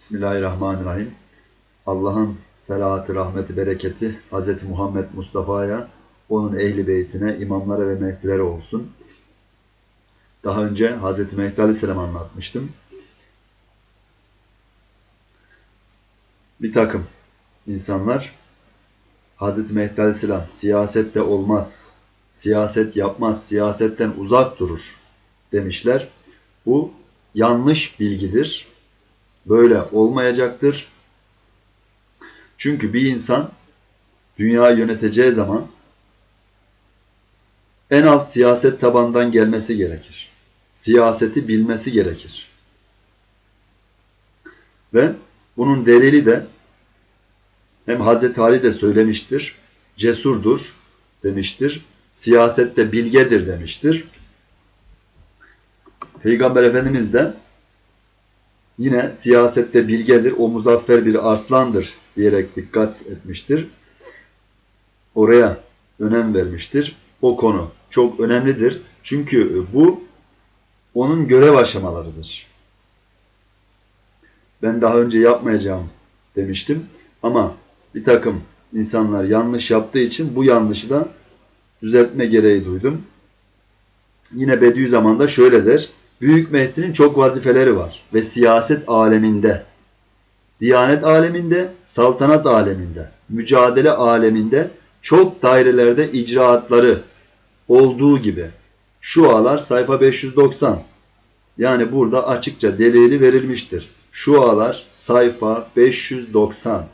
Bismillahirrahmanirrahim. Allah'ın selatı, rahmeti, bereketi Hz. Muhammed Mustafa'ya, onun ehli beytine, imamlara ve mehdilere olsun. Daha önce Hz. Mehdi Aleyhisselam'ı anlatmıştım. Bir takım insanlar Hz. Mehdi Aleyhisselam siyasette olmaz, siyaset yapmaz, siyasetten uzak durur demişler. Bu yanlış bilgidir. Böyle olmayacaktır. Çünkü bir insan dünyayı yöneteceği zaman en alt siyaset tabandan gelmesi gerekir. Siyaseti bilmesi gerekir. Ve bunun delili de hem Hazreti Ali de söylemiştir. Cesurdur demiştir. Siyasette bilgedir demiştir. Peygamber Efendimiz de yine siyasette bilgedir, o muzaffer bir arslandır diyerek dikkat etmiştir. Oraya önem vermiştir. O konu çok önemlidir. Çünkü bu onun görev aşamalarıdır. Ben daha önce yapmayacağım demiştim. Ama bir takım insanlar yanlış yaptığı için bu yanlışı da düzeltme gereği duydum. Yine Bediüzzaman da şöyle der. Büyük Mehdi'nin çok vazifeleri var ve siyaset aleminde, diyanet aleminde, saltanat aleminde, mücadele aleminde çok dairelerde icraatları olduğu gibi. Şu ağlar sayfa 590. Yani burada açıkça delili verilmiştir. Şu ağlar sayfa 590.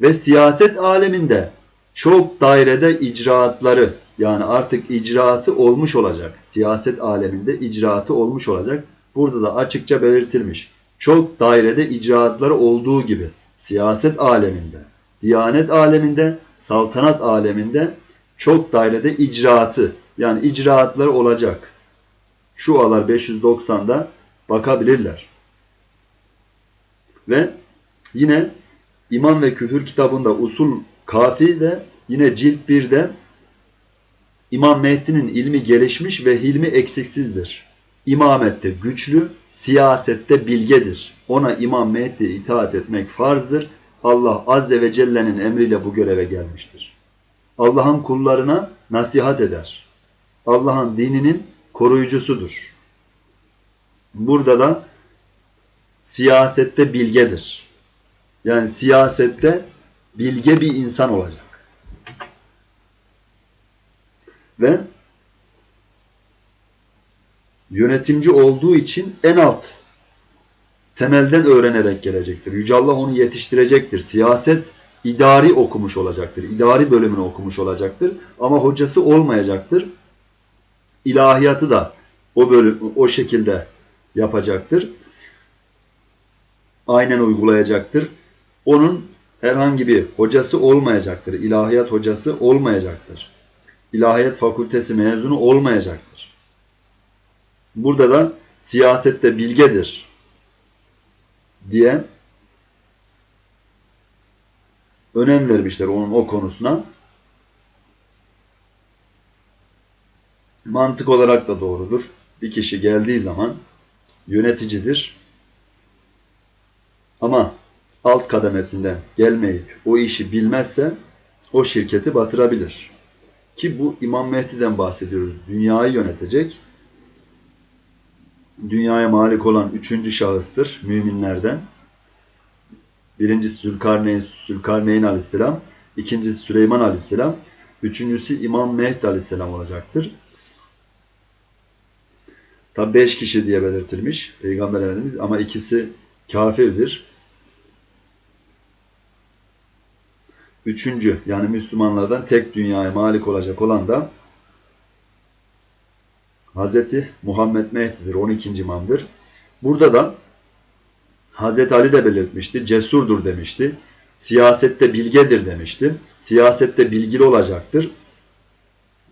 Ve siyaset aleminde çok dairede icraatları yani artık icraatı olmuş olacak. Siyaset aleminde icraatı olmuş olacak. Burada da açıkça belirtilmiş. Çok dairede icraatları olduğu gibi siyaset aleminde, diyanet aleminde, saltanat aleminde çok dairede icraatı yani icraatları olacak. Şu alar 590'da bakabilirler. Ve yine İman ve Küfür kitabında usul kafi de yine cilt 1'de İmam Mehdi'nin ilmi gelişmiş ve hilmi eksiksizdir. İmamette güçlü, siyasette bilgedir. Ona İmam Mehdi itaat etmek farzdır. Allah Azze ve Celle'nin emriyle bu göreve gelmiştir. Allah'ın kullarına nasihat eder. Allah'ın dininin koruyucusudur. Burada da siyasette bilgedir. Yani siyasette bilge bir insan olacak. Ve yönetimci olduğu için en alt temelden öğrenerek gelecektir. Yüce Allah onu yetiştirecektir. Siyaset idari okumuş olacaktır. İdari bölümünü okumuş olacaktır. Ama hocası olmayacaktır. İlahiyatı da o bölüm o şekilde yapacaktır. Aynen uygulayacaktır. Onun herhangi bir hocası olmayacaktır. İlahiyat hocası olmayacaktır. İlahiyat fakültesi mezunu olmayacaktır. Burada da siyasette bilgedir diye önem vermişler onun o konusuna. Mantık olarak da doğrudur. Bir kişi geldiği zaman yöneticidir. Ama alt kademesinden gelmeyip o işi bilmezse o şirketi batırabilir. Ki bu İmam Mehdi'den bahsediyoruz. Dünyayı yönetecek. Dünyaya malik olan üçüncü şahıstır müminlerden. Birincisi Zülkarneyn, Zülkarneyn aleyhisselam. ikincisi Süleyman aleyhisselam. Üçüncüsü İmam Mehdi aleyhisselam olacaktır. Tabi beş kişi diye belirtilmiş Peygamber Efendimiz ama ikisi kafirdir. Üçüncü yani Müslümanlardan tek dünyaya malik olacak olan da Hazreti Muhammed Mehdi'dir. 12. imamdır. Burada da Hazreti Ali de belirtmişti. Cesurdur demişti. Siyasette bilgedir demişti. Siyasette bilgili olacaktır.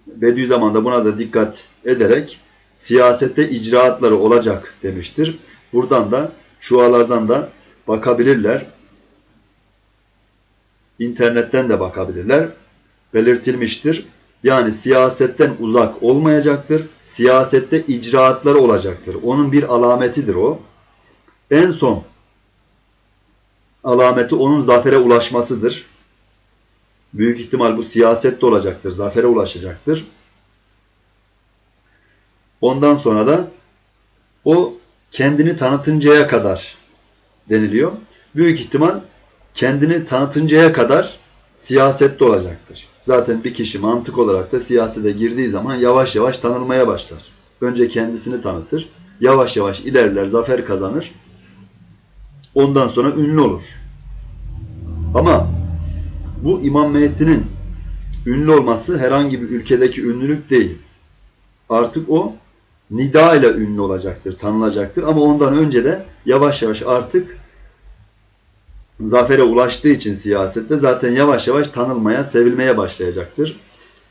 Bediüzzaman da buna da dikkat ederek siyasette icraatları olacak demiştir. Buradan da şualardan da bakabilirler. İnternetten de bakabilirler. Belirtilmiştir. Yani siyasetten uzak olmayacaktır. Siyasette icraatları olacaktır. Onun bir alametidir o. En son alameti onun zafere ulaşmasıdır. Büyük ihtimal bu siyasette olacaktır. Zafere ulaşacaktır. Ondan sonra da o kendini tanıtıncaya kadar deniliyor. Büyük ihtimal kendini tanıtıncaya kadar siyasette olacaktır. Zaten bir kişi mantık olarak da siyasete girdiği zaman yavaş yavaş tanınmaya başlar. Önce kendisini tanıtır. Yavaş yavaş ilerler, zafer kazanır. Ondan sonra ünlü olur. Ama bu İmam Mehdi'nin ünlü olması herhangi bir ülkedeki ünlülük değil. Artık o nida ile ünlü olacaktır, tanınacaktır. Ama ondan önce de yavaş yavaş artık zafere ulaştığı için siyasette zaten yavaş yavaş tanınmaya, sevilmeye başlayacaktır.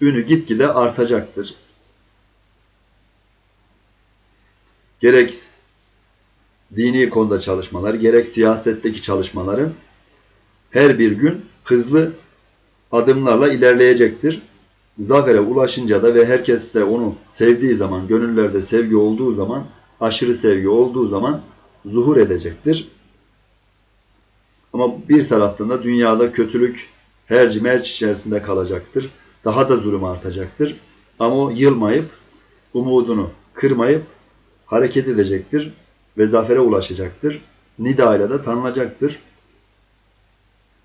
Ünü gitgide artacaktır. Gerek dini konuda çalışmalar, gerek siyasetteki çalışmaları her bir gün hızlı adımlarla ilerleyecektir. Zafere ulaşınca da ve herkes de onu sevdiği zaman, gönüllerde sevgi olduğu zaman, aşırı sevgi olduğu zaman zuhur edecektir. Ama bir taraftan da dünyada kötülük herci merç içerisinde kalacaktır. Daha da zulüm artacaktır. Ama o yılmayıp, umudunu kırmayıp hareket edecektir ve zafere ulaşacaktır. Nida ile de tanınacaktır.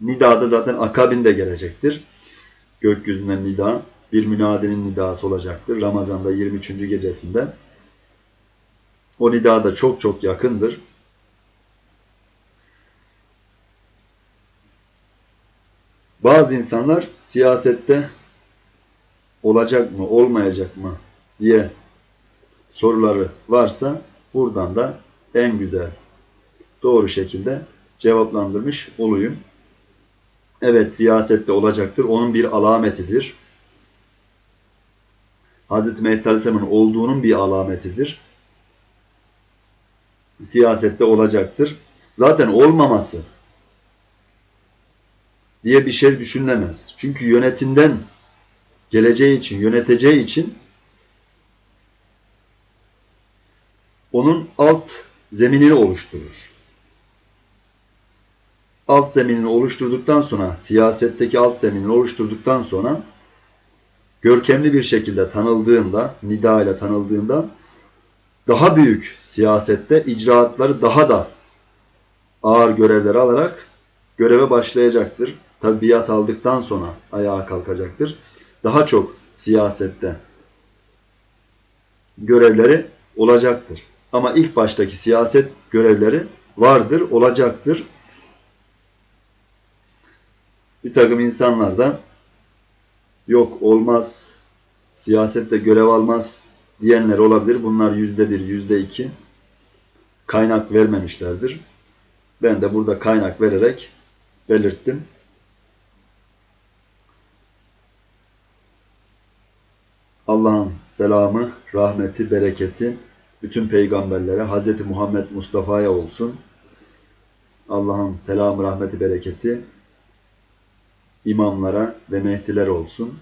Nida da zaten akabinde gelecektir. Gökyüzünden nida, bir münadenin nidası olacaktır. Ramazan'da 23. gecesinde. O nida da çok çok yakındır. Bazı insanlar siyasette olacak mı, olmayacak mı diye soruları varsa buradan da en güzel, doğru şekilde cevaplandırmış olayım. Evet siyasette olacaktır. Onun bir alametidir. Hz. Mehdi Aleyhisselam'ın olduğunun bir alametidir. Siyasette olacaktır. Zaten olmaması diye bir şey düşünülemez. Çünkü yönetimden geleceği için, yöneteceği için onun alt zeminini oluşturur. Alt zeminini oluşturduktan sonra, siyasetteki alt zeminini oluşturduktan sonra görkemli bir şekilde tanıldığında, nida ile tanıldığında daha büyük siyasette icraatları daha da ağır görevleri alarak göreve başlayacaktır. Tabi biat aldıktan sonra ayağa kalkacaktır. Daha çok siyasette görevleri olacaktır. Ama ilk baştaki siyaset görevleri vardır, olacaktır. Bir takım insanlar da yok olmaz, siyasette görev almaz diyenler olabilir. Bunlar yüzde bir, yüzde iki kaynak vermemişlerdir. Ben de burada kaynak vererek belirttim. Allah'ın selamı, rahmeti, bereketi bütün peygamberlere, Hz. Muhammed Mustafa'ya olsun. Allah'ın selamı, rahmeti, bereketi imamlara ve mehdiler olsun.